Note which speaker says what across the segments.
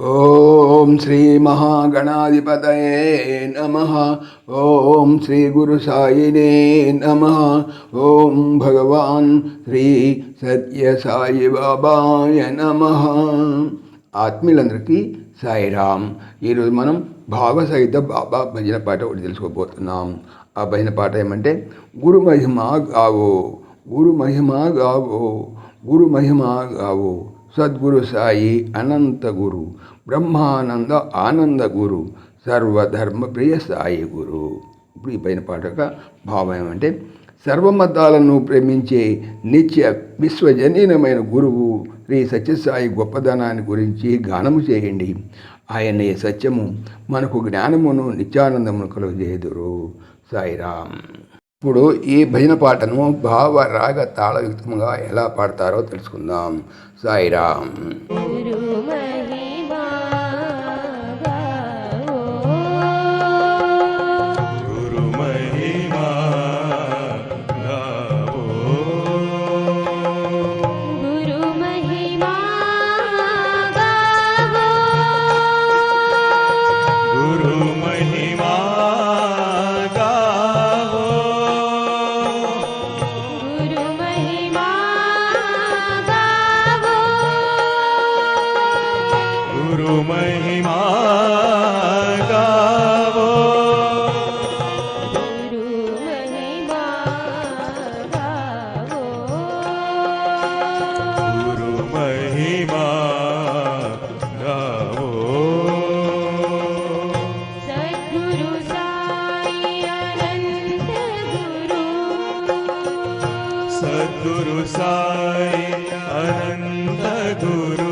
Speaker 1: ఓం శ్రీ మహాగణాధిపతయే నమ. ఓం శ్రీ గురు సాయినే నమ. ఓం భగవాన్ శ్రీ సత్య సాయి బాబాయ నమ. ఆత్మీయులందరికీ సాయిరామ్. ఈరోజు మనం భావసహిత బాబా భజన పాట ఒకటి తెలుసుకోబోతున్నాం. ఆ భజన పాట ఏమంటే గురు మహిమ గావో గురు మహిమ గావో గురు మహిమ గావో సద్గురు సాయి అనంత గురు బ్రహ్మానంద ఆనంద గురు సర్వధర్మ ప్రియ సాయి గురు. ఇప్పుడు ఈ పైన పాటక భావం ఏమంటే సర్వమతాలను ప్రేమించే నిత్య విశ్వజనీనమైన గురువు శ్రీ సత్యసాయి గొప్పదనాన్ని గురించి గానము చేయండి. ఆయనే సత్యము మనకు జ్ఞానమును నిత్యానందమును కలుగజేదురు సాయిరామ్. ఇప్పుడు ఈ భజన పాటను భావ రాగ తాళయుక్తంగా ఎలా పాడతారో తెలుసుకుందాం. సాయిరామ్.
Speaker 2: सद्गुरु साई अनन्त गुरु।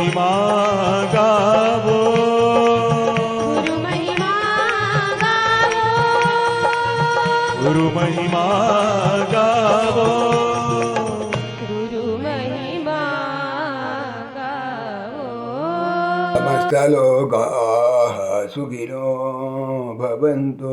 Speaker 2: महिमा गावो गुरु महिमा गावो गुरु महिमा गावो गुरु महिमा गावो
Speaker 1: समस्ता लोका सुखिनो भवन्तु